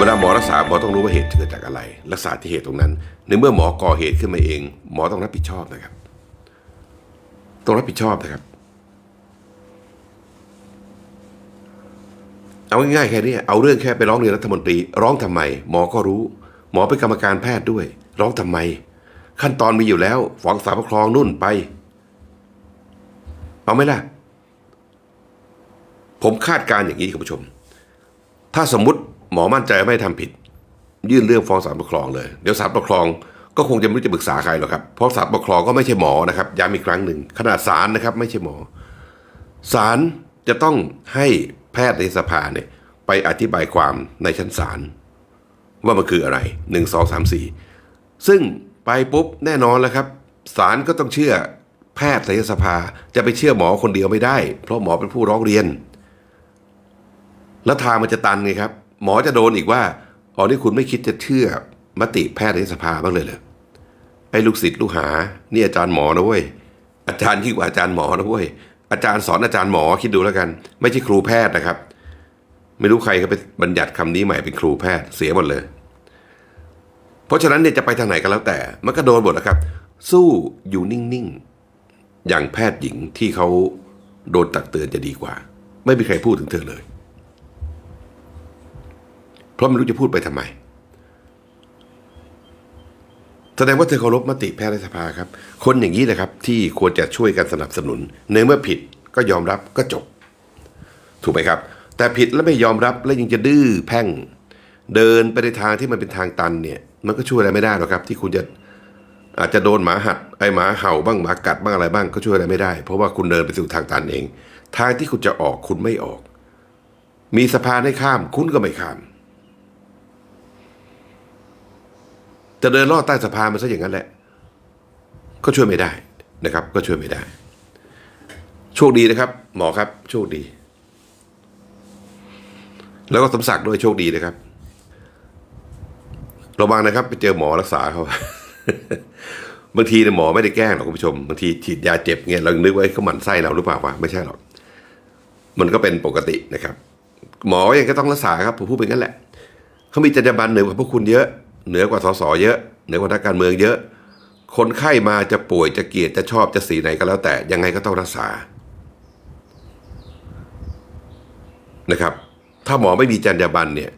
เวลาหมอรักษาหมอต้องรู้ว่าเหตุเกิดจากอะไร รักษาที่เหตุตรงนั้น ในเมื่อหมอก่อเหตุขึ้นมาเอง หมอต้องรับผิดชอบนะครับ ต้องรับผิดชอบนะครับ เอาง่ายๆแค่นี้เอาเรื่องแค่ไปร้องเรียนรัฐมนตรี ร้องทำไม หมอก็รู้ หมอเป็นกรรมการแพทย์ด้วย ร้องทำไม ขั้นตอนมีอยู่แล้วฟ้องศาลปกครองนุ่นไป เอาไหมล่ะ ผมคาดการอย่างนี้คุณผู้ชม ถ้าสมมติ หมอมั่นใจไม่ทำผิด ยื่นเรื่องฟ้องศาลปกครองเลย เดี๋ยวศาลปกครองก็คงจะไม่รู้จะปรึกษาใครหรอกครับ เพราะศาลปกครองก็ไม่ใช่หมอนะครับย้ำอีกครั้งหนึ่งขนาดศาลนะครับไม่ใช่หมอศาลจะต้องให้แพทย์ในสภาเนี่ยไปอธิบายความในชั้นศาลว่ามันคืออะไรหนึ่งสองสามสี่ซึ่งไปปุ๊บแน่นอนแล้วครับศาลก็ต้องเชื่อแพทย์ในสภาจะไปเชื่อหมอคนเดียวไม่ได้ เพราะหมอเป็นผู้ร้องเรียน แล้วทางมันจะตันไงครับ หมอจะโดนอีกว่าอ๋อนี่คุณไม่คิดจะเชื่อมติแพทย์ในสภาบ้างเลยเหรอไอ้ลูกศิษย์ลูกหา นี่อาจารย์หมอนะเว้ยอาจารย์ยิ่งกว่าอาจารย์หมอนะเว้ยอาจารย์สอนอาจารย์หมอคิดดูแล้วกัน ไม่ใช่ครูแพทย์นะครับ ไม่รู้ใครก็ไปบัญญัติคำนี้ใหม่เป็นครูแพทย์เสียหมดเลย เพราะฉะนั้นเนี่ยจะไปทางไหนก็แล้วแต่ มันก็โดนหมดนะครับ สู้อยู่นิ่งๆอย่างแพทย์หญิงที่เขาโดนตักเตือนจะดีกว่า ไม่มีใครพูดถึงเธอเลย เพราะไม่รู้จะพูดไปทำไม แสดงว่าเธอเคารพมติแพทยสภาครับ คนอย่างนี้นะครับ ที่ควรจะช่วยกันสนับสนุนในเมื่อผิดก็ยอมรับก็จบ ถูกไหมครับ แต่ผิดแล้วไม่ยอมรับแล้วยังจะดื้อแพ่ง เดินไปในทางที่มันเป็นทางตันเนี่ย มันก็ช่วยอะไรไม่ได้หรอกครับ ที่คุณจะอาจจะโดนหมาหัดไอหมาเห่าบ้างหมากัดบ้างอะไรบ้างก็ช่วยอะไรไม่ได้ เพราะว่าคุณเดินไปสู่ทางตันเอง ทางที่คุณจะออกคุณไม่ออก มีสะพานให้ข้ามคุณก็ไม่ข้าม จะเดินลอดใต้สะพานมันซะอย่างนั้นแหละ ก็ช่วยไม่ได้นะครับ ก็ช่วยไม่ได้ โชคดีนะครับ หมอครับโชคดี แล้วก็สมศักดิ์ด้วยโชคดีนะครับระวังนะครับ ไปเจอหมอรักษาเขาบางทีเนี่ยหมอไม่ได้แกล้งหรอกคุณผู้ชมบางทีฉีดยาเจ็บเงี้ยเรานึกว่าเขาหมั่นไส้เราหรือเปล่าวะไม่ใช่หรอกมันก็เป็นปกตินะครับ หมอยังก็ต้องรักษาครับผมพูดเป็นงั้นแหละเขามีจรรยาบรรณเหนือกว่าพวกคุณเยอะ เหนือกว่าสสเยอะ เหนือกว่านักการเมืองเยอะ คนไข้มาจะป่วยจะเกลียดจะชอบจะสีไหนก็แล้วแต่ยังไงก็ต้องรักษานะครับ ถ้าหมอไม่มีจรรยาบรรณเนี่ย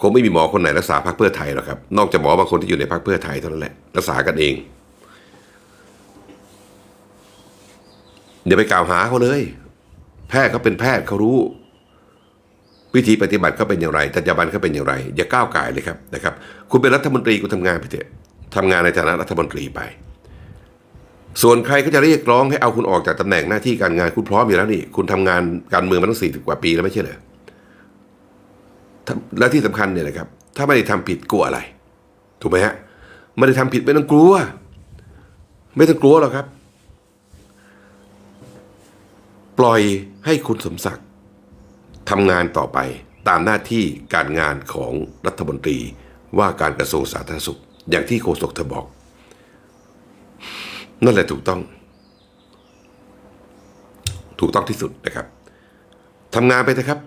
คงไม่มีหมอคนไหนรักษาพรรคเพื่อไทยหรอกครับ นอกจากหมอบางคนที่อยู่ในพรรคเพื่อไทยเท่านั้นแหละรักษากันเองอย่าไปกล่าวหาเขาเลย แพทย์เขาเป็นแพทย์เขารู้ วิธีปฏิบัติเขาเป็นอย่างไรจรรยาบรรณเขาเป็นอย่างไร อย่าก้าวไก่เลยครับนะครับ คุณเป็นรัฐมนตรีคุณทำงานไปเถอะทำงานในฐานะรัฐมนตรีไป ส่วนใครก็จะเรียกร้องให้เอาคุณออกจากตำแหน่งหน้าที่การงานคุณพร้อมอยู่แล้วนี่ คุณทำงานการเมืองมาตั้งสี่สิบกว่าปีแล้วไม่ใช่เหรอและที่สำคัญเนี่ยนะครับ ถ้าไม่ได้ทำผิดกลัวอะไร ถูกไหมฮะไม่ได้ทำผิดไม่ต้องกลัว ไม่ต้องกลัวหรอกครับ ปล่อยให้คุณสมศักดิ์ ทำงานต่อไปตามหน้าที่การงานของรัฐมนตรีว่าการกระทรวงสาธารณสุข อย่างที่โฆษกเธอบอก นั่นแหละถูกต้อง ถูกต้องที่สุดนะครับทำงานไปนะครับ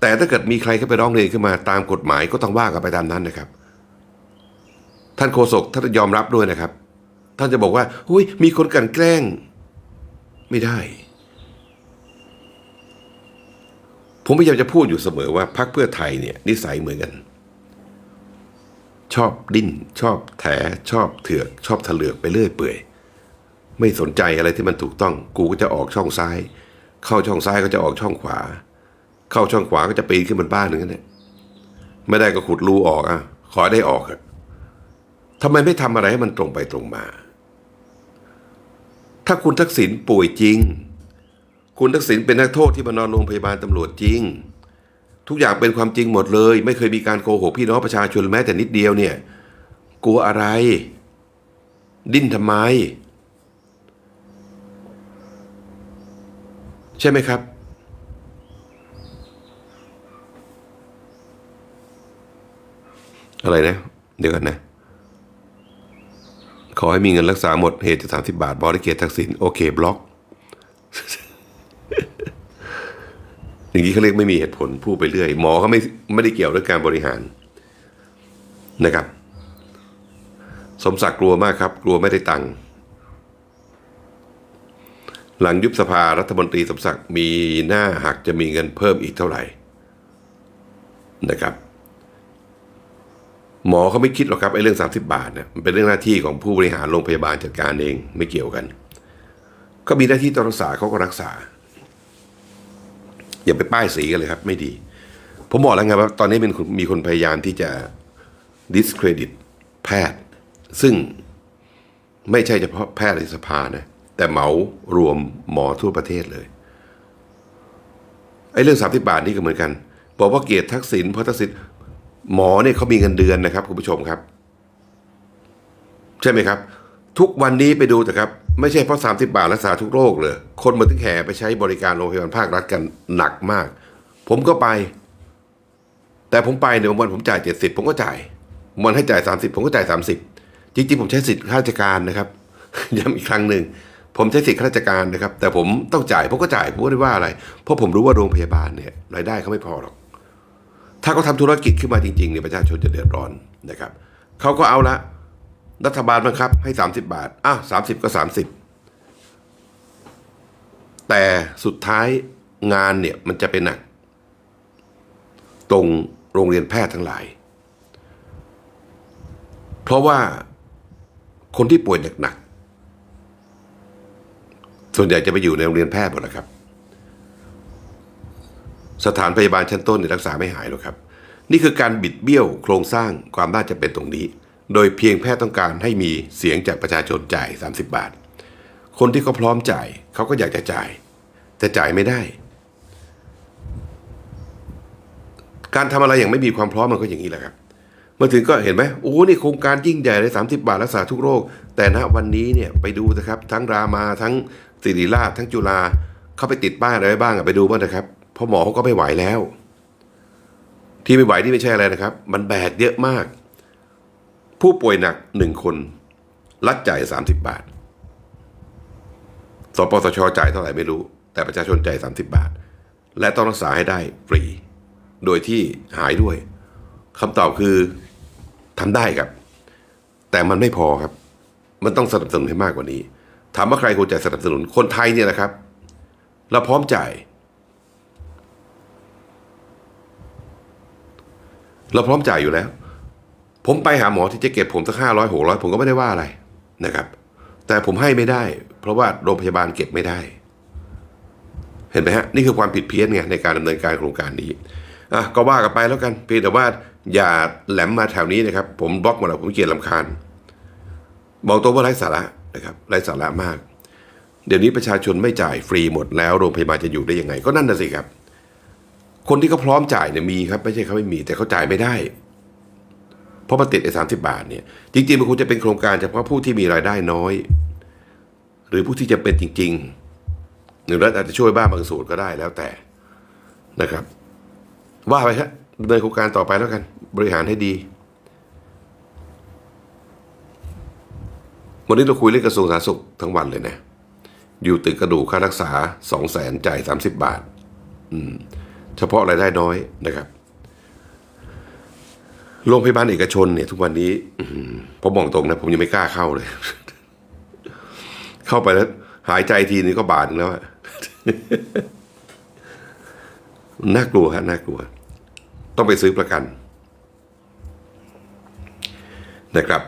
แต่ถ้าเกิดมีใครเข้าไปร้องเรียนขึ้นมาตามกฎหมายก็ต้องว่ากันไปตามนั้นนะครับ ท่านโฆษกท่านยอมรับด้วยนะครับ ท่านจะบอกว่าอุ้ยมีคนกลันแกล้ง ไม่ได้ ผมพยายามจะพูดอยู่เสมอว่าพรรคเพื่อไทยเนี่ยนิสัยเหมือนกัน ชอบดิ้น ชอบแถชอบเถือก ชอบทะเลือกไปเรื่อยเปื่อย ไม่สนใจอะไรที่มันถูกต้อง กูก็จะออกช่องซ้าย เข้าช่องซ้ายก็จะออกช่องขวา เข้าช่องขวาก็จะปีนขึ้นบนบ้านหนึ่งนั่นแหละไม่ได้ก็ขุดรูออกอะ ขอได้ออกอะทำไมไม่ทำอะไรให้มันตรงไปตรงมา ถ้าคุณทักษิณป่วยจริง คุณทักษิณเป็นนักโทษที่มานอนโรงพยาบาลตำรวจจริง ทุกอย่างเป็นความจริงหมดเลย ไม่เคยมีการโกหกพี่น้องประชาชนแม้แต่นิดเดียวเนี่ย กลัวอะไร ดิ้นทำไม ใช่ไหมครับอะไรนะ เดี๋ยวกันนะ ขอให้มีเงินรักษาหมดเหตุจะสามสิบาทบริเกตทักษิณโอเค บล็อก อย่างนี้เขาเรียกไม่มีเหตุผลพูดไปเรื่อย หมอเขาไม่ไม่ได้เกี่ยวด้วยการบริหารนะครับ สมศักดิ์กลัวมากครับ กลัวไม่ได้ตังค์หลังยุบสภารัฐมนตรีสมศักดิ์มีหน้าหักจะมีเงินเพิ่มอีกเท่าไหร่นะครับ หมอเขาไม่คิดหรอกครับไอ้เรื่อง 30 บาทเนี่ยมันเป็นเรื่องหน้าที่ของผู้บริหารโรงพยาบาลจัดการเองไม่เกี่ยวกัน ก็มีหน้าที่ต้องรักษาเขาก็รักษา อย่าไปป้ายสีกันเลยครับ ไม่ดี ผมบอกแล้วไงว่าตอนนี้เป็นมีคนพยายามที่จะ discredit แพทย์ ซึ่งไม่ใช่เฉพาะแพทย์ในสภานะแต่เหมารวมหมอทั่วประเทศเลยไอ้เรื่องสามสิบาทนี่ก็เหมือนกัน บอกว่าเกียรติทักษิณเพราะทักษิณหมอเนี่ยเขามีเงินเดือนนะครับคุณผู้ชมครับ ใช่ไหมครับ ทุกวันนี้ไปดูแต่ครับ ไม่ใช่เพราะ 30 บาทรักษาทุกโรคเลย คนมาถึงแห่ไปใช้บริการโรงพยาบาลภาครัฐกันหนักมาก ผมก็ไป แต่ผมไปเนี่ยบางวันผมจ่าย 70 ผมก็จ่ายวันให้จ่าย 30 ผมก็จ่าย 30 จริงๆ ผมใช้สิทธิ์ข้าราชการนะครับ ย้ำอีกครั้งหนึ่ง ผมใช้สิทธิ์ข้าราชการนะครับ แต่ผมต้องจ่าย ผมก็จ่าย ผมไม่ได้ว่าอะไร เพราะผมรู้ว่าโรงพยาบาลเนี่ยรายได้เขาไม่พอหรอก ถ้าเขาทำธุรกิจขึ้นมาจริงๆเนี่ยประชาชนจะเดือดร้อนนะครับ เขาก็เอาละ รัฐบาลบังคับให้ 30 บาทอ้าวสาก็ 30 แต่สุดท้ายงานเนี่ยมันจะเป็นหนัก ตรงโรงเรียนแพทย์ทั้งหลาย เพราะว่าคนที่ป่วยหนักๆส่วนใหญ่จะไปอยู่ในโรงเรียนแพทย์หมดแล้วครับ สถานพยาบาลชั้นต้นเนี่ยรักษาไม่หายหรอกครับ นี่คือการบิดเบี้ยวโครงสร้างความน่าจะเป็นตรงนี้ โดยเพียงแพทย์ต้องการให้มีเสียงจากประชาชนจ่าย 30 บาท คนที่เขาพร้อมจ่ายเขาก็อยากจะจ่าย แต่จ่ายไม่ได้ การทำอะไรอย่างไม่มีความพร้อมมันก็อย่างนี้แหละครับมาถึงก็เห็นไหมโอ้โหนี่โครงการยิ่งใหญ่เลยสามสิบาทรักษาทุกโรค แต่ณวันนี้เนี่ยไปดูนะครับ ทั้งรามาทั้งศิริราชทั้งจุฬาเขาไปติดป้ายอะไรบ้างอะไปดูบ้างนะครับเพราะหมอเขาก็ไม่ไหวแล้ว ที่ไม่ไหวนี่ไม่ใช่อะไรนะครับ มันแบกเยอะมาก ผู้ป่วยหนักหนึ่งคนรัฐจ่ายสามสิบบาท สปสชจ่ายเท่าไหร่ไม่รู้ แต่ประชาชนจ่ายสามสิบบาท และต้องรักษาให้ได้ฟรี โดยที่หายด้วยคำตอบคือทำได้ครับ แต่มันไม่พอครับ มันต้องสนับสนุนให้มากกว่านี้ ถามว่าใครควรจะสนับสนุนคนไทยเนี่ยนะครับ เราพร้อมจ่าย เราพร้อมจ่ายอยู่แล้ว ผมไปหาหมอที่จะเก็บผมสักห้าร้อยหกร้อยผมก็ไม่ได้ว่าอะไรนะครับ แต่ผมให้ไม่ได้ เพราะว่าโรงพยาบาลเก็บไม่ได้ เห็นไหมฮะ นี่คือความผิดเพี้ยนไงในการดำเนินการโครงการนี้อะก็ว่ากันไปแล้วกันเพียงแต่ว่าอย่าแหลมมาแถวนี้นะครับ ผมบล็อกหมดแล้วผมเกลียดลำคาญบอกตัวว่าไร้สาระนะครับไร้สาระมาก เดี๋ยวนี้ประชาชนไม่จ่ายฟรีหมดแล้วโรงพยาบาลจะอยู่ได้ยังไง ก็นั่นน่ะสิครับ คนที่เขาพร้อมจ่ายเนี่ยมีครับ ไม่ใช่เขาไม่มี แต่เขาจ่ายไม่ได้ เพราะมันติดไอ้สาบาทเนี่ยจริงๆมันควรจะเป็นโครงการเฉพาะผู้ที่มีรายได้น้อย หรือผู้ที่จะเป็นจริงๆหรือรัฐอาจจะช่วยบ้างบางส่วนก็ได้แล้วแต่นะครับ ว่าไปครับดำเนินโครงการต่อไปแล้วกัน บริหารให้ดี วันนี้เราคุยเรื่องกระทรวงสาธารณสุขทั้งวันเลยนะอยู่ตึกกระดูกค่ารักษาสองแสนจ่ายสามสิบบาท อืม เฉพาะรายได้น้อยนะครับ โรงพยาบาลเอกชนเนี่ยทุกวันนี้อืมผมบอกตรงนะ ผมยังไม่กล้าเข้าเลย เข้าไปแล้ว หายใจทีนึงก็บาดแล้วอะน่ากลัวฮะน่ากลัว ต้องไปซื้อประกัน นะครับ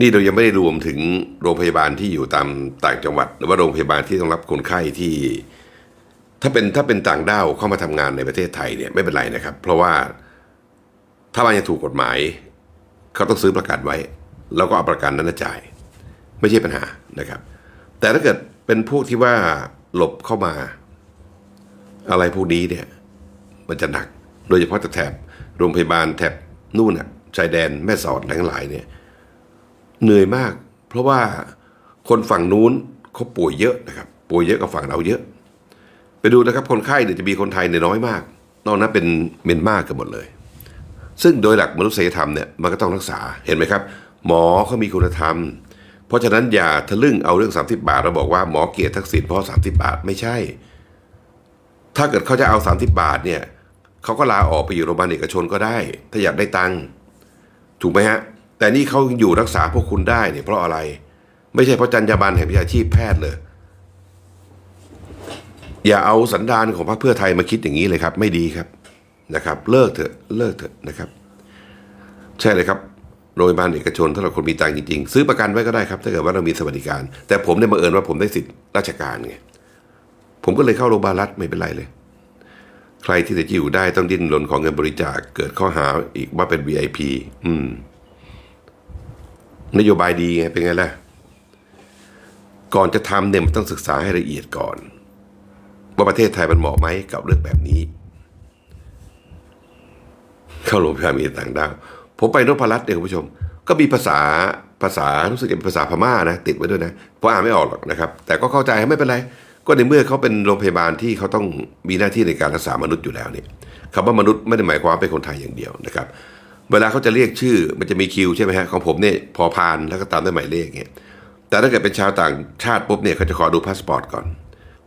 นี่เรายังไม่ได้รวมถึงโรงพยาบาลที่อยู่ตามต่างจังหวัด หรือว่าโรงพยาบาลที่ต้องรับคนไข้ที่ ถ้าเป็นถ้าเป็นต่างด้าวเข้ามาทำงานในประเทศไทยเนี่ยไม่เป็นไรนะครับ เพราะว่าถ้ามันยังถูกกฎหมาย เขาต้องซื้อประกันไว้ แล้วก็เอาประกันนั้นจ่าย ไม่ใช่ปัญหานะครับ แต่ถ้าเกิดเป็นพวกที่ว่าหลบเข้ามา อะไรพวกนี้เนี่ย มันจะหนัก โดยเฉพาะแถบโรงพยาบาลแถบนู่นน่ะชายแดนแม่สอดแหลงหลายเนี่ย เหนื่อยมาก เพราะว่าคนฝั่งนู้นเขาป่วยเยอะนะครับ ป่วยเยอะกว่าฝั่งเราเยอะ ไปดูนะครับคนไข้เนี่ยจะมีคนไทยเนี่ยน้อยมาก นอกนั้นเป็นเมียนมากันหมดเลย ซึ่งโดยหลักมนุษยธรรมเนี่ยมันก็ต้องรักษาเห็นไหมครับ หมอเขามีคุณธรรม เพราะฉะนั้นอย่าทะลึ่งเอาเรื่อง 30 บาทเราบอกว่าหมอเกียรติทักษิณเพราะ30 บาทไม่ใช่ ถ้าเกิดเขาจะเอา 30 บาทเนี่ยเขาก็ลาออกไปอยู่โรงพยาบาลเอกชนก็ได้ ถ้าอยากได้ตังค์ถูกไหมฮะแต่นี่เขาอยู่รักษาพวกคุณได้เนี่ยเพราะอะไร ไม่ใช่เพราะจรรยาบรรณแห่งวิชาชีพแพทย์เลย อย่าเอาสันดานของพรรคเพื่อไทยมาคิดอย่างนี้เลยครับ ไม่ดีครับนะครับ เลิกเถอะเลิกเถอะนะครับ ใช่เลยครับโรงพยาบาลเอกชนถ้าเราคนมีตังค์จริงๆ ซื้อประกันไว้ก็ได้ครับ ถ้าเกิดว่าเรามีสวัสดิการ แต่ผมเนี่ยบังเอิญว่าผมได้สิทธิราชการไงผมก็เลยเข้าโรงพยาบาลรัฐไม่เป็นไรเลย ใครที่จะอยู่ได้ต้องดิ้นรนของเงินบริจาคเกิดข้อหาอีกว่าเป็น VIP อืม นโยบายดีไงเป็นไงล่ะก่อนจะทำเนี่ยมันต้องศึกษาให้ละเอียดก่อน ว่าประเทศไทยมันเหมาะไหมกับเรื่องแบบนี้ เข้าโรงพยาบาลมีต่างด้าวผมไปนพรัตน์เนี่ยคุณผู้ชม ก็มีภาษาภาษารู้สึกจะเป็นภาษาพม่านะ ติดไว้ด้วยนะเพราะอ่านไม่ออกหรอกนะครับ แต่ก็เข้าใจไม่เป็นไร ก็ในเมื่อเขาเป็นโรงพยาบาลที่เขาต้องมีหน้าที่ในการรักษามนุษย์อยู่แล้วเนี่ยคำว่ามนุษย์ไม่ได้หมายความว่าเป็นคนไทยอย่างเดียวนะครับ เวลาเขาจะเรียกชื่อมันจะมีคิวใช่ไหมฮะของผมเนี่ยพอพานแล้วก็ตามด้วยหมายเลขเงี้ยแต่ถ้าเกิดเป็นชาวต่างชาติปุ๊บเนี่ยเขาจะขอดูพาสปอร์ตก่อน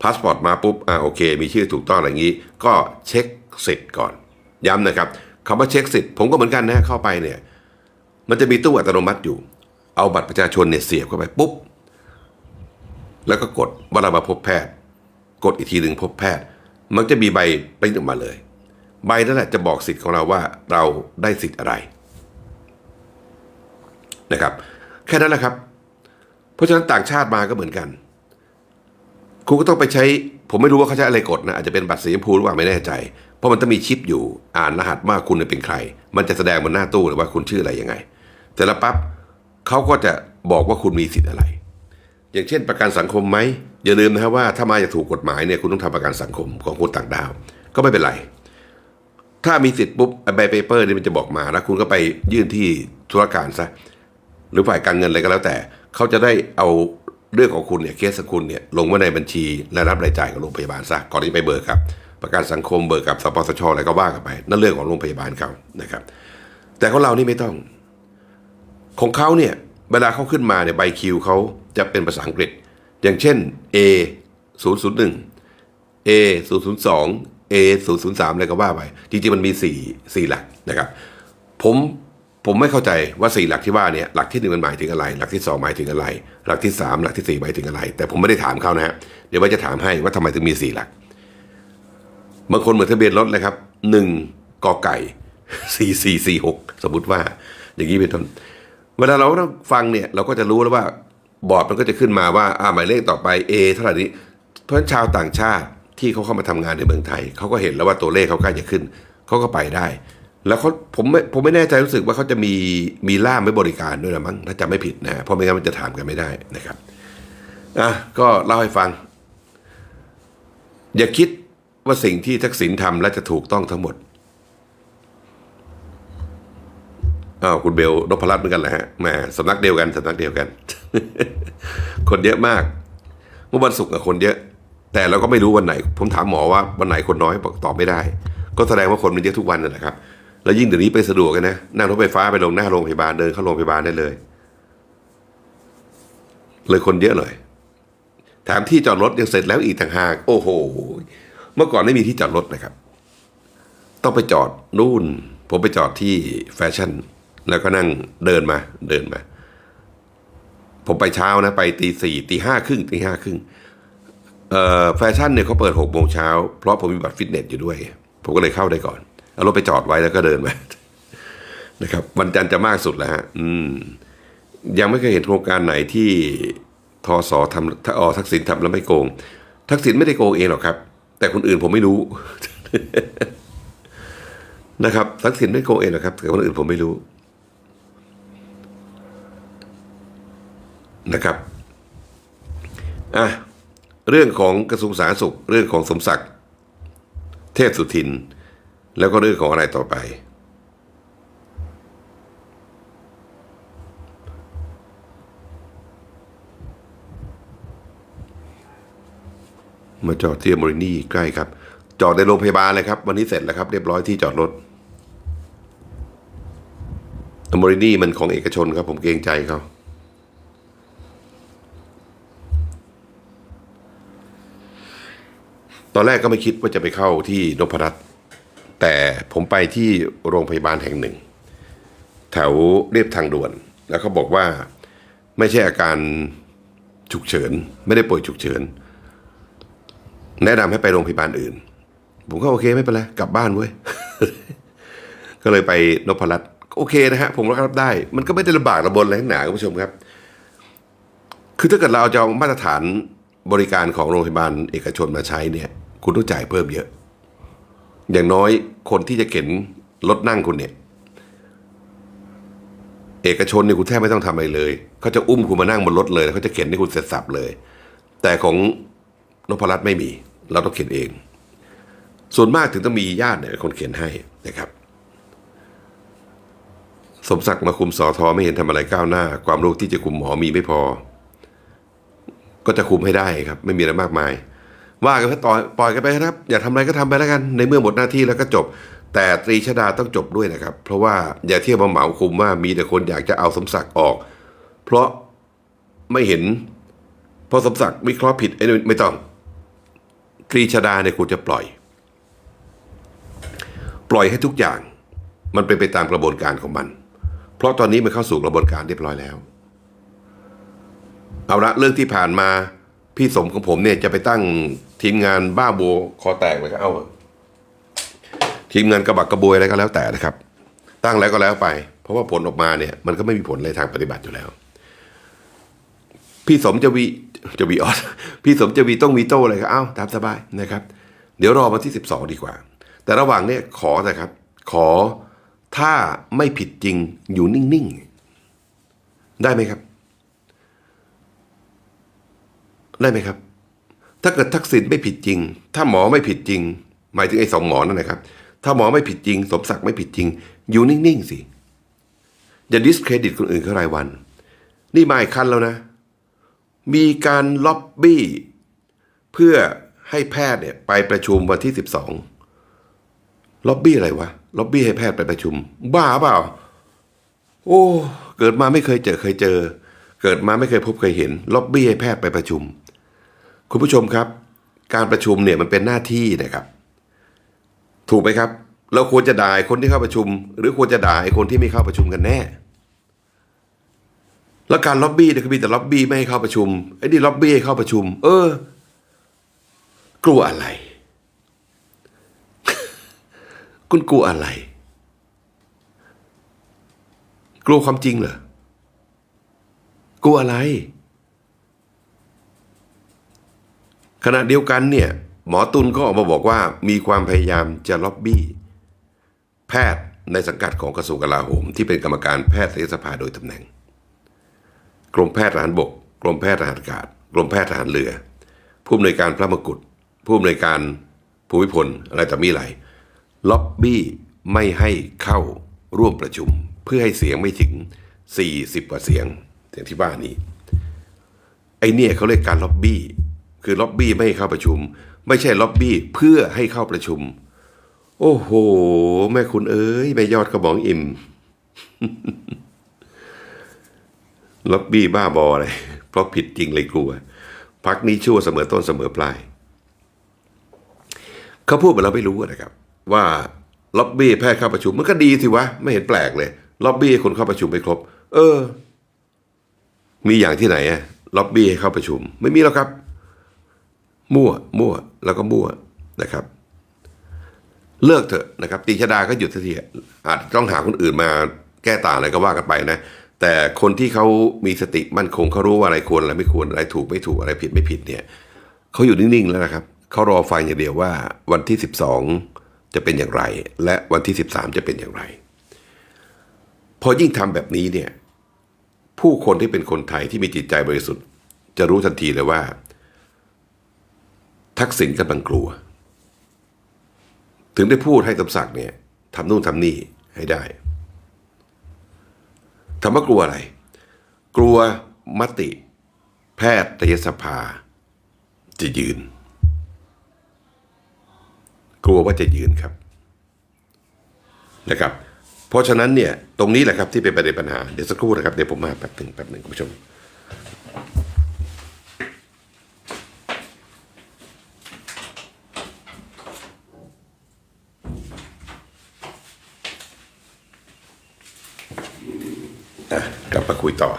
พาสปอร์ตมาปุ๊บอ่าโอเค มีชื่อถูกต้องอะไรอย่างนี้ ก็เช็คสิทธิ์ก่อน ย้ำนะครับคำว่าเช็คสิทธิ์ผมก็เหมือนกันนะเข้าไปเนี่ยมันจะมีตู้อัตโนมัติอยู่ เอาบัตรประชาชนเนี่ยเสียบเข้าไปปุ๊บแล้วก็กดว่าเรามาพบแพทย์ กดอีกทีหนึ่งพบแพทย์ มันจะมีใบปริ้นออกมาเลย ใบนั่นแหละจะบอกสิทธิ์ของเราว่าเราได้สิทธิ์อะไรนะครับ แค่นั้นแหละครับ เพราะฉะนั้นต่างชาติมาก็เหมือนกัน คุณก็ต้องไปใช้ ผมไม่รู้ว่าเขาใช้อะไรกดนะ อาจจะเป็นบัตรสีชมพูหรือเปล่าไม่แน่ใจ เพราะมันต้องมีชิปอยู่ อ่านรหัสว่าคุณเป็นใคร มันจะแสดงบนหน้าตู้เลยว่าคุณชื่ออะไรยังไงแต่ละปั๊บเขาก็จะบอกว่าคุณมีสิทธิ์อะไร อย่างเช่นประกันสังคมไหมอย่าลืมนะครับว่าถ้ามาจากถูกกฎหมายเนี่ยคุณต้องทำประกันสังคมของคนต่างดาว ก็ไม่เป็นไร ถ้ามีสิทธิ์ปุ๊บใบเปเปอร์นี่มันจะบอกมาแล้วคุณก็ไปยื่นที่ธุรการซะหรือฝ่ายการเงินอะไรก็แล้วแต่เขาจะได้เอา เรื่องของคุณเนี่ยเคสของคุณเนี่ยลงไว้ในบัญชีและรับรายจ่ายกับโรงพยาบาลซะก่อนที่ไปเบิกครับ ประกันสังคมเบิกกับสปสชอะไรก็ว่ากันไป นั่นเรื่องของโรงพยาบาลเขานะครับ แต่ของเรานี่ไม่ต้อง ของเขาเนี่ยเวลาเขาขึ้นมาเนี่ยใบคิวเขาจะเป็นภาษาอังกฤษ อย่างเช่น A 0 0 1 A 0 0 2 A 0 0 3อะไรก็ว่าไปจริงๆมันมี4 4หลักนะครับ ผม ผมไม่เข้าใจว่า4หลักที่ว่าเนี่ยหลักที่หนึ่งมันหมายถึงอะไร หลักที่2หมายถึงอะไร หลักที่3หลักที่4หมายถึงอะไร แต่ผมไม่ได้ถามเขานะฮะเดี๋ยวว่าจะถามให้ว่าทำไมถึงมี4หลักบางคนเหมือนทะเบียนรถเลยครับหนึ่งกอไก่สี่สี่สี่หกสมมติว่า อย่างนี้เป็นต้นเวลาเราต้องฟังเนี่ยเราก็จะรู้แล้วว่าบอร์ดมันก็จะขึ้นมาว่าอ่าหมายเลขต่อไป A เท่าไหร่นี้ เพราะฉะนั้นชาวต่างชาติที่เขาเข้ามาทำงานในเมืองไทยเขาก็เห็นแล้วว่าตัวเลขเขาใกล้จะขึ้นเขาก็ไปได้ แล้วเขาผมไม่ผมไม่แน่ใจรู้สึกว่าเขาจะมีมีล่ามไว้บริการด้วยนะมั้งถ้าจำไม่ผิดนะเพราะไม่งั้นมันจะถามกันไม่ได้นะครับอะก็เล่าให้ฟัง อย่าคิดว่าสิ่งที่ทักษิณทำและจะถูกต้องทั้งหมดอ้าวคุณเบลนพรัตน์เหมือนกันแหละฮะแหมสำนักเดียวกันสำนักเดียวกัน คนเยอะมากเมื่อวันศุกร์อะคนเยอะ แต่เราก็ไม่รู้วันไหน ผมถามหมอว่าวันไหนคนน้อยบอกตอบไม่ได้ ก็แสดงว่าคนมันเยอะทุกวันนั่นแหละครับ แล้วยิ่งเดี๋ยวนี้ไปสะดวกกันนะนั่งรถไฟฟ้าไปลงหน้าโรงพยาบาลเดินเข้าโรงพยาบาลได้เลย เลยคนเยอะหน่อยแถมที่จอดรถยังเสร็จแล้วอีกต่างหากโอ้โห เมื่อก่อนไม่มีที่จอดรถนะครับ ต้องไปจอดนู่น ผมไปจอดที่แฟชั่น แล้วก็นั่งเดินมาเดินมา ผมไปเช้านะ ไปตีสี่ตีห้าครึ่งตีห้าครึ่งแฟชั่นเนี่ยเขาเปิดหกโมงเช้าเพราะผมมีบัตรฟิตเนสอยู่ด้วย ผมก็เลยเข้าได้ก่อน เอารถไปจอดไว้แล้วก็เดินมานะครับวันจันทร์จะมากสุดแล้วฮะอืมยังไม่เคยเห็นโครงการไหนที่ทอสอทำถ้าออทักษิณทำแล้วไม่โกง ทักษิณไม่ได้โกงเองหรอกครับ แต่คนอื่นผมไม่รู้ นะครับ ทักษิณไม่โกงเองหรอกครับแต่คนอื่นผมไม่รู้นะครับอะเรื่องของกระทรวงสาธารณสุข เรื่องของสมศักดิ์เทพสุทิน แล้วก็เรื่องของอะไรต่อไป มาจอดที่อมรินี่ใกล้ครับ จอดในโรงพยาบาลเลยครับ วันนี้เสร็จแล้วครับ เรียบร้อยที่จอดรถอมรินี่มันของเอกชนครับ ผมเกรงใจเขาตอนแรกก็ไม่คิดว่าจะไปเข้าที่นพรัตน์ แต่ผมไปที่โรงพยาบาลแห่งหนึ่ง แถวเรียบทางด่วน แล้วเขาบอกว่าไม่ใช่อาการฉุกเฉิน ไม่ได้ป่วยฉุกเฉิน แนะนำให้ไปโรงพยาบาลอื่น ผมก็โอเคไม่เป็นไรกลับบ้านเว้ย ก็เลยไปนพรัตน์โอเคนะฮะ ผมรับได้ มันก็ไม่ได้ลำบากระบนอะไรหนาคุณผู้ชมครับ คือถ้าเกิดเราจะเอามาตรฐานบริการของโรงพยาบาลเอกชนมาใช้เนี่ย คุณต้องจ่ายเพิ่มเยอะ อย่างน้อยคนที่จะเข็นรถนั่งคุณเนี่ย เอกชนเนี่ยคุณแทบไม่ต้องทำอะไรเลยเขาจะอุ้มคุณมานั่งบนรถเลยแล้วเขาจะเข็นให้คุณเสร็จสับเลย แต่ของนพรัตน์ไม่มี เราต้องเข็นเอง ส่วนมากถึงต้องมีญาติเนี่ยคนเขียนให้นะครับ สมศักดิ์มาคุมสอทอไม่เห็นทำอะไรก้าวหน้า ความรู้ที่จะคุมหมอมีไม่พอ ก็จะคุมให้ได้ครับ ไม่มีอะไรมากมาย ว่ากันไปต่อปล่อยกันไปครับ อย่าทำอะไรก็ทำไปแล้วกัน ในเมื่อหมดหน้าที่แล้วก็จบ แต่ตรีชดาต้องจบด้วยนะครับ เพราะว่าอย่าเที่ยวมาเหมาคุมว่ามีแต่คนอยากจะเอาสมศักดิ์ออก เพราะไม่เห็นพราะสมศักดิ์วิเคราะห์ผิดไอ้ไม่ต้องตรีชดาเนี่ยควรจะปล่อย ปล่อยให้ทุกอย่าง มันเป็นไปตามกระบวนการของมัน เพราะตอนนี้มันเข้าสู่กระบวนการเรียบร้อยแล้ว เอาละเรื่องที่ผ่านมา พี่สมของผมเนี่ยจะไปตั้งทีมงานบ้าโบวคอแตกเลยก็เอาทีมงานกระบักกระบวยอะไรก็แล้วแต่นะครับ ตั้งแล้วก็แล้วไป เพราะว่าผลออกมาเนี่ยมันก็ไม่มีผลในทางปฏิบัติอยู่แล้ว พี่สมจะวีจะวีออสพี่สมจะวีต้องวีโต้อะไรก็เอ้าตามสบายนะครับ เดี๋ยวรอวันที่สิบสองดีกว่า แต่ระหว่างเนี้ยขอนะครับ ขอถ้าไม่ผิดจริงอยู่นิ่งๆ ได้ไหมครับ ได้ไหมครับ ถ้าเกิดทักษิณไม่ผิดจริง ถ้าหมอไม่ผิดจริง หมายถึงไอ้สองหมอนั่นนะครับ ถ้าหมอไม่ผิดจริง สมศักดิ์ไม่ผิดจริง อยู่นิ่งๆสิอย่าดิสเครดิตคนอื่นเขารายวัน นี่มาอีกคันแล้วนะ มีการล็อบบี้ เพื่อให้แพทย์เนี่ยไปประชุมวันที่สิบสองล็อบบี้อะไรวะล็อบบี้ให้แพทย์ไปประชุม บ้าเปล่า โอ้ เกิดมาไม่เคยเจอเคยเจอ เกิดมาไม่เคยพบเคยเห็นล็อบบี้ให้แพทย์ไปประชุม คุณผู้ชมครับ การประชุมเนี่ยมันเป็นหน้าที่นะครับ ถูกไหมครับ เราควรจะด่าคนที่เข้าประชุม หรือควรจะด่าไอ้คนที่ไม่เข้าประชุมกันแน่ แล้วการล็อบบี้เนี่ยคือมีแต่ล็อบบี้ไม่ให้เข้าประชุมไอ้นี่ล็อบบี้ให้เข้าประชุม เออ กลัวอะไร คุณกลัวอะไร กลัวความจริงเหรอกลัวอะไร ขณะเดียวกันเนี่ยหมอตุลก็ออกมาบอกว่ามีความพยายามจะล็อบบี้แพทย์ในสังกัดของกระทรวงกลาโหม ที่เป็นกรรมการแพทยสภาโดยตำแหน่ง กรมแพทย์ทหารบก กรมแพทย์ทหารอากาศ กรมแพทย์ทหารเรือ ผู้อำนวยการพระมกุฎผู้อำนวยการภูมิพลอะไรแต่มีอะไรล็อบบี้ไม่ให้เข้าร่วมประชุม เพื่อให้เสียงไม่ถึง 40 กว่าเสียงอย่างที่ว่านี้ไอเนี่ยเขาเรียกการล็อบบี้ คือล็อบบี้ไม่ให้เข้าประชุม ไม่ใช่ล็อบบี้เพื่อให้เข้าประชุม โอ้โห แม่คุณเอ้ยแม่ยอดกระบองอิ่มล็อบบี้บ้าบออะไรเพราะผิดจริงเลยกลัวพักนี้ชั่วเสมอต้นเสมอปลายเขาพูดมาเราไม่รู้นะครับ ว่าล็อบบี้แพทย์เข้าประชุมมันก็ดีสิวะ ไม่เห็นแปลกเลยล็อบบี้คนเข้าประชุมไม่ครบ เออ มีอย่างที่ไหนอะล็อบบี้ให้เข้าประชุม ไม่มีแล้วครับ มั่ว มั่ว แล้วก็มั่วนะครับ เลิกเถอะนะครับ ตีชดาก็หยุดเสักทีอาจต้องหาคนอื่นมาแก้ต่างอะไรก็ว่ากันไปนะ แต่คนที่เขามีสติมั่นคงเขารู้ว่าอะไรควรอะไรไม่ควรอะไรถูกไม่ถูกอะไรผิดไม่ผิดเนี่ยเขาอยู่นิ่งๆแล้วนะครับเขารอฟังอย่างเดียวว่าวันที่สิบสองจะเป็นอย่างไร และวันที่สิบสามจะเป็นอย่างไร พอยิ่งทำแบบนี้เนี่ยผู้คนที่เป็นคนไทยที่มีจิตใจบริสุทธิ์ จะรู้ทันทีเลยว่า ทักษิณกำลังกลัว ถึงได้พูดให้สมศักดิ์เนี่ยทำนู่นทำนี่ให้ได้ถามว่ากลัวอะไร กลัวมติ แพทยสภา จะยืน กลัวว่าจะยืนครับนะครับ เพราะฉะนั้นเนี่ยตรงนี้แหละครับที่เป็นประเด็นปัญหา เดี๋ยวสักครู่นะครับ เดี๋ยวผมมาแป๊บหนึ่งแป๊บหนึ่งคุณผู้ชม ค อะกลับ มาคุยต่อ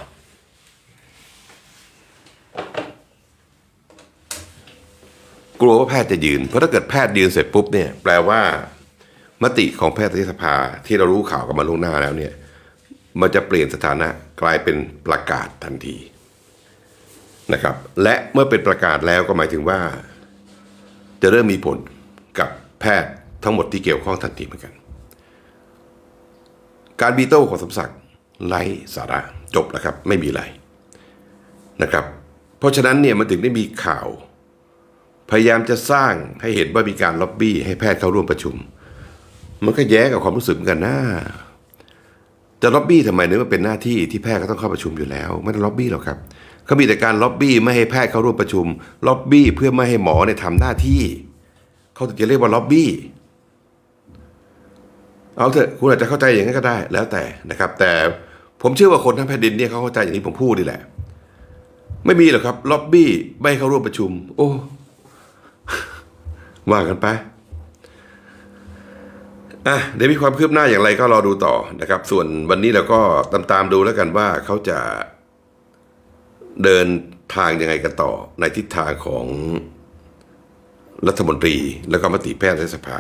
กลัวว่าแพทย์จะยืน เพราะถ้าเกิดแพทย์ยืนเสร็จปุ๊บเนี่ยแปลว่ามติของแพทยสภาที่เรารู้ข่าวกันมาล่วงหน้าแล้วเนี่ย มันจะเปลี่ยนสถานะกลายเป็นประกาศทันทีนะครับ และเมื่อเป็นประกาศแล้วก็หมายถึงว่า จะเริ่มมีผลกับแพทย์ทั้งหมดที่เกี่ยวข้องทันทีเหมือนกัน การบีโต้ของสมศักดิ์ไร้สาระ จบแล้วครับไม่มีอะไรนะครับ เพราะฉะนั้นเนี่ยมันถึงได้มีข่าว พยายามจะสร้างให้เห็นว่ามีการล็อบบี้ให้แพทย์เข้าร่วมประชุม มันก็แย้กับความรู้สึกเหมือนกันนะจะล็อบบี้ทำไมเนี่ยมันเป็นหน้าที่ที่แพทย์ก็ต้องเข้าประชุมอยู่แล้ว ไม่ต้องล็อบบี้หรอกครับเขามีแต่การล็อบบี้ไม่ให้แพทย์เข้าร่วมประชุมล็อบบี้เพื่อไม่ให้หมอเนี่ยทำหน้าที่เขาถึงจะเรียกว่าล็อบบี้เอาเถอะคุณอาจจะเข้าใจอย่างนั้นก็ได้ แล้วแต่นะครับ แต่ ผมเชื่อว่าคนทั้งแผ่นดินเนี่ยเขาเข้าใจอย่างที่ผมพูดนี่แหละ ไม่มีหรอกครับล็อบบี้ไม่ให้เข้าร่วมประชุม โอ้ว่ากันไปอะเดี๋ยวมีความคืบหน้าอย่างไรก็รอดูต่อนะครับ ส่วนวันนี้เราก็ตามตามดูแล้วกันว่าเขาจะเดินทางยังไงกันต่อในทิศทางของรัฐมนตรี แล้วก็มติแพทยสภา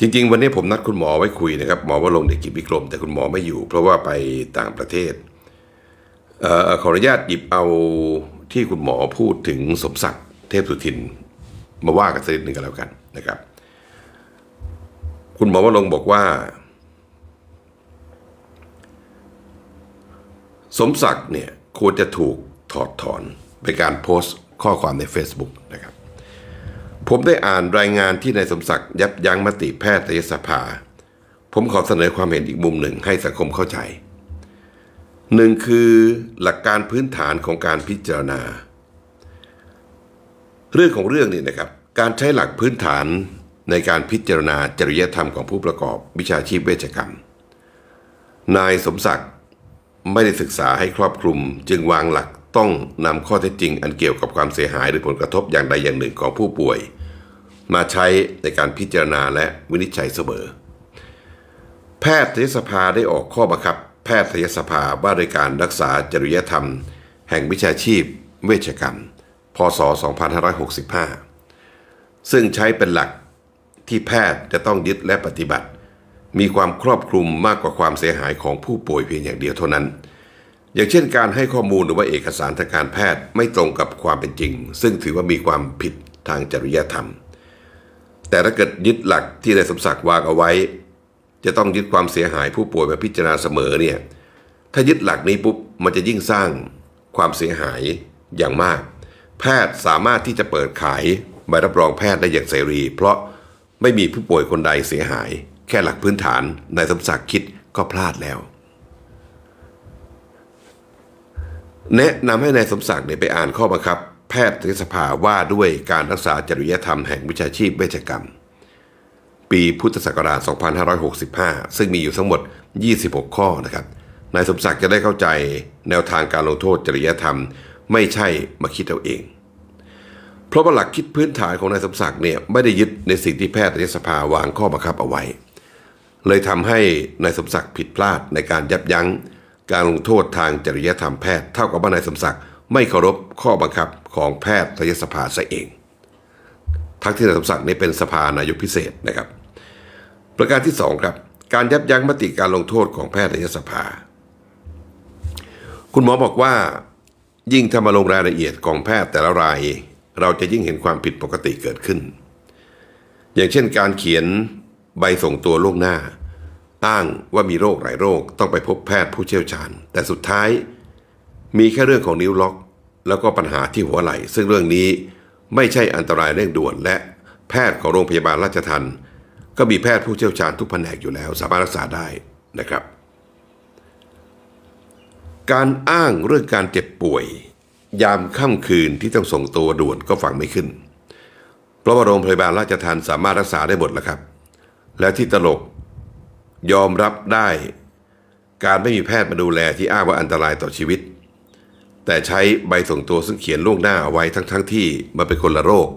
จริง ๆ วันนี้ผมนัดคุณหมอไว้คุยนะครับหมอว่าลงเด็กกิจวิกรม แต่คุณหมอไม่อยู่ เพราะว่าไปต่างประเทศเออขออนุญาตหยิบเอาที่คุณหมอพูดถึงสมศักดิ์เทพสุทิน มาว่ากันสักนิดหนึ่งกันแล้วกันนะครับ คุณหมอวรงค์บอกว่า สมศักดิ์เนี่ยควรจะถูกถอดถอนไปการโพสต์ข้อความใน Facebook นะครับ ผมได้อ่านรายงานที่นายสมศักดิ์ยับยั้งมติแพทยสภา ผมขอเสนอความเห็นอีกมุมหนึ่งให้สังคมเข้าใจหนึ่งคือหลักการพื้นฐานของการพิจารณา เรื่องของเรื่องนี่นะครับ การใช้หลักพื้นฐานในการพิจารณาจริยธรรมของผู้ประกอบวิชาชีพเวชกรรม นายสมศักดิ์ไม่ได้ศึกษาให้ครอบคลุม จึงวางหลักต้องนำข้อเท็จจริง อันเกี่ยวกับความเสียหายหรือผลกระทบอย่างใดอย่างหนึ่งของผู้ป่วย มาใช้ในการพิจารณาและวินิจฉัยเสมอ แพทยสภาได้ออกข้อบังคับ แพทยสภาว่าโดยการรักษาจริยธรรม แห่งวิชาชีพ เวชกรรม พศ 2565 ซึ่งใช้เป็นหลักที่แพทย์จะต้องยึดและปฏิบัติ มีความครอบคลุมมากกว่าความเสียหายของผู้ป่วยเพียงอย่างเดียวเท่านั้น อย่างเช่นการให้ข้อมูลหรือว่าเอกสารทางการแพทย์ไม่ตรงกับความเป็นจริง ซึ่งถือว่ามีความผิดทางจริยธรรม แต่ถ้าเกิดยึดหลักที่นายสมศักดิ์วางเอาไว้ จะต้องยึดความเสียหายผู้ป่วยมาพิจารณาเสมอเนี่ยถ้ายึดหลักนี้ปุ๊บมันจะยิ่งสร้างความเสียหายอย่างมาก แพทย์สามารถที่จะเปิดขายใบรับรองแพทย์ได้อย่างเสรี เพราะไม่มีผู้ป่วยคนใดเสียหาย แค่หลักพื้นฐานนายสมศักดิ์คิดก็พลาดแล้ว แนะนำให้นายสมศักดิ์เนี่ยไปอ่านข้อบังคับ แพทยสภาว่าด้วยการรักษาจริยธรรมแห่งวิชาชีพเวชกรรม ปีพุทธศักราช 2565 ซึ่งมีอยู่ทั้งหมด 26 ข้อนะครับ นายสมศักดิ์จะได้เข้าใจแนวทางการลงโทษจริยธรรม ไม่ใช่มาคิดเอาเอง เพราะหลักคิดพื้นฐานของนายสมศักดิ์เนี่ยไม่ได้ยึดในสิ่งที่แพทยสภาวางข้อบังคับเอาไว้ เลยทำให้นายสมศักดิ์ผิดพลาดในการยับยั้ง การลงโทษทางจริยธรรมแพทย์เท่ากับว่านายสมศักดิ์ ไม่เคารพข้อบังคับของแพทยสภาซะเอง ทั้งที่นายสมศักดิ์นี่เป็นสภานายกพิเศษนะครับ ประการที่สองครับการยับยั้งมติการลงโทษของแพทยสภา คุณหมอบอกว่า ยิ่งถ้ามาลงรายละเอียดของแพทย์แต่ละราย เราจะยิ่งเห็นความผิดปกติเกิดขึ้น อย่างเช่นการเขียนใบส่งตัวล่วงหน้า อ้างว่ามีโรคหลายโรคต้องไปพบแพทย์ผู้เชี่ยวชาญ แต่สุดท้าย มีแค่เรื่องของนิ้วล็อก แล้วก็ปัญหาที่หัวไหล่ ซึ่งเรื่องนี้ไม่ใช่อันตรายเร่งด่วน และแพทย์ของโรงพยาบาลราชทันก็มีแพทย์ผู้เชี่ยวชาญทุกแผนกอยู่แล้ว สามารถรักษาได้นะครับ การอ้างเรื่องการเจ็บป่วย ยามค่ำคืนที่ต้องส่งตัวด่วนก็ฟังไม่ขึ้น เพราะว่าโรงพยาบาลราชทันสามารถรักษาได้หมดแล้วครับ และที่ตลกยอมรับได้ การไม่มีแพทย์มาดูแลที่อ้างว่าอันตรายต่อชีวิต แต่ใช้ใบส่งตัวซึ่งเขียนล่วงหน้าไว้ทั้งๆทที่มันเป็นคนละโรค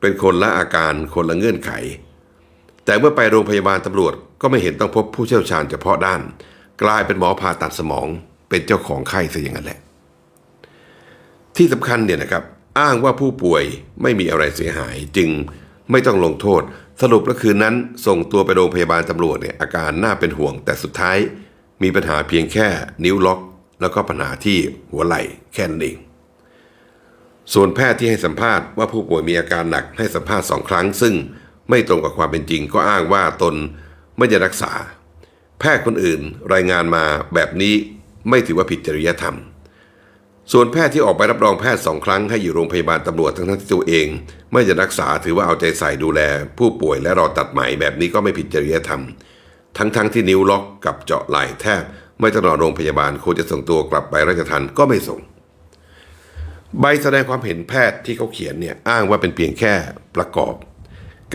เป็นคนละอาการคนละเงื่อนไข แต่เมื่อไปโรงพยาบาลตำรวจก็ไม่เห็นต้องพบผู้เชี่ยวชาญเฉพาะด้าน กลายเป็นหมอผ่าตัดสมอง เป็นเจ้าของไข้ซะอย่างนั้นแหละ ที่สำคัญเนี่ยนะครับ อ้างว่าผู้ป่วยไม่มีอะไรเสียหายจึงไม่ต้องลงโทษ สรุปก็คือนั้น ส่งตัวไปโรงพยาบาลตำรวจเนี่ยอาการน่าเป็นห่วง แต่สุดท้ายมีปัญหาเพียงแค่นิ้วล็อก แล้วก็ปัญหาที่หัวไหล่แค่นั้นเอง ส่วนแพทย์ที่ให้สัมภาษณ์ว่าผู้ป่วยมีอาการหนักให้สัมภาษณ์สองครั้ง ซึ่งไม่ตรงกับความเป็นจริงก็อ้างว่าตนไม่ได้รักษา แพทย์คนอื่นรายงานมาแบบนี้ไม่ถือว่าผิดจริยธรรม ส่วนแพทย์ที่ออกไปรับรองแพทย์สองครั้งให้อยู่โรงพยาบาลตำรวจทั้งๆที่ตัวเอง ไม่จะรักษาถือว่าเอาใจใส่ดูแล ผู้ป่วยและรอตัดไหมแบบนี้ก็ไม่ผิดจริยธรรม ทั้งๆที่นิ้วล็อกกับเจาะไหล่แทบ ไม่ต้องรอโรงพยาบาลควรจะส่งตัวกลับไปราชทันก็ไม่ส่ง ใบแสดงความเห็นแพทย์ที่เขาเขียนเนี่ยอ้างว่าเป็นเพียงแค่ประกอบ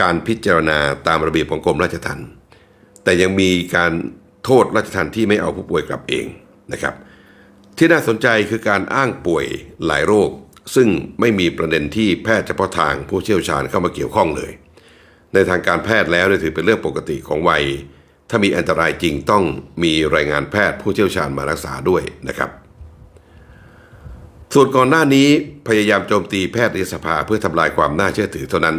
การพิจารณาตามระเบียบของกรมราชทัณฑ์แต่ยังมีการโทษราชทัณฑ์ที่ไม่เอาผู้ป่วยกลับเองนะครับ ที่น่าสนใจคือการอ้างป่วยหลายโรค ซึ่งไม่มีประเด็นที่แพทย์เฉพาะทางผู้เชี่ยวชาญเข้ามาเกี่ยวข้องเลย ในทางการแพทย์แล้วเนี่ยถือเป็นเรื่องปกติของวัย ถ้ามีอันตรายจริงต้องมีรายงานแพทย์ผู้เชี่ยวชาญมารักษาด้วยนะครับ ส่วนก่อนหน้านี้พยายามโจมตีแพทยสภาเพื่อทำลายความน่าเชื่อถือเท่านั้น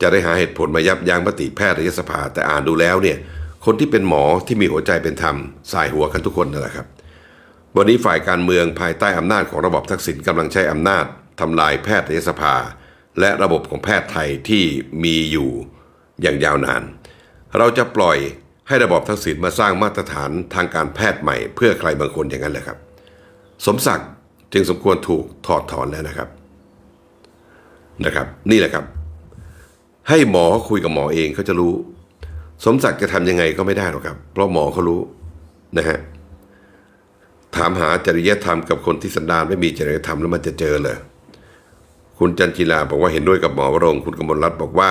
จะได้หาเหตุผลมายับยั้งมติแพทยสภาแต่อ่านดูแล้วเนี่ยคนที่เป็นหมอที่มีหัวใจเป็นธรรมสายหัวกันทุกคนนั่นแหละครับ วันนี้ฝ่ายการเมืองภายใต้อำนาจของระบบทักษิณกำลังใช้อำนาจทำลายแพทยสภา และระบบของแพทย์ไทยที่มีอยู่อย่างยาวนาน เราจะปล่อย ให้ระบอบทักษิณมาสร้างมาตรฐานทางการแพทย์ใหม่ เพื่อใครบางคนอย่างนั้นแหละครับ สมศักดิ์จึงสมควรถูกถอดถอนแล้วนะครับนะครับ นี่แหละครับ ให้หมอคุยกับหมอเองเขาจะรู้ สมศักดิ์จะทำยังไงก็ไม่ได้หรอกครับ เพราะหมอเขารู้นะฮะถามหาจริยธรรมกับคนที่สันดานไม่มีจริยธรรมแล้วมันจะเจอเลย คุณจันจิลาบอกว่าเห็นด้วยกับหมอวรง คุณกมลรัตน์บอกว่า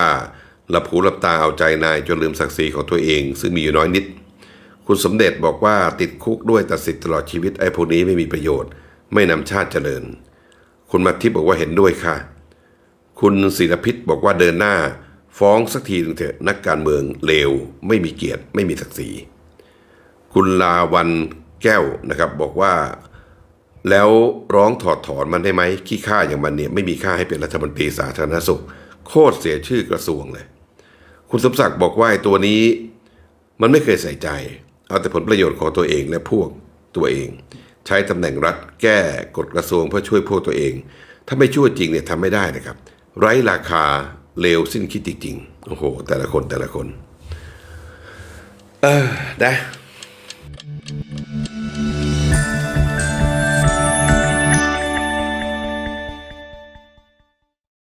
หลับหูหลับตาเอาใจนายจนลืมศักดิ์ศรีของตัวเอง ซึ่งมีอยู่น้อยนิด คุณสมเด็จบอกว่าติดคุกด้วยตัดสิทธิ์ตลอดชีวิตไอ้พวกนี้ไม่มีประโยชน์ ไม่นำชาติเจริญ คุณมาทิพย์บอกว่าเห็นด้วยค่ะ คุณศิลพิษบอกว่าเดินหน้า ฟ้องสักทีนึงเถอะนักการเมืองเลว ไม่มีเกียรติ ไม่มีศักดิ์ศรีคุณลาวันแก้วนะครับบอกว่าแล้วร้องถอดถอนมันได้ไหมขี้ข้าอย่างมันเนี่ยไม่มีค่าให้เป็นรัฐมนตรีสาธารณสุข โคตรเสียชื่อกระทรวงเลย คุณสมศักดิ์บอกว่าไอ้ตัวนี้ มันไม่เคยใส่ใจ เอาแต่ผลประโยชน์ของตัวเองและพวกตัวเอง ใช้ตำแหน่งรัฐแก้กฎกระทรวงเพื่อช่วยพวกตัวเอง ถ้าไม่ช่วยจริงเนี่ยทำไม่ได้นะครับ ไร้ราคาเลวสิ้นคิดจริงๆโอ้โห แต่ละคนแต่ละคน เออนะ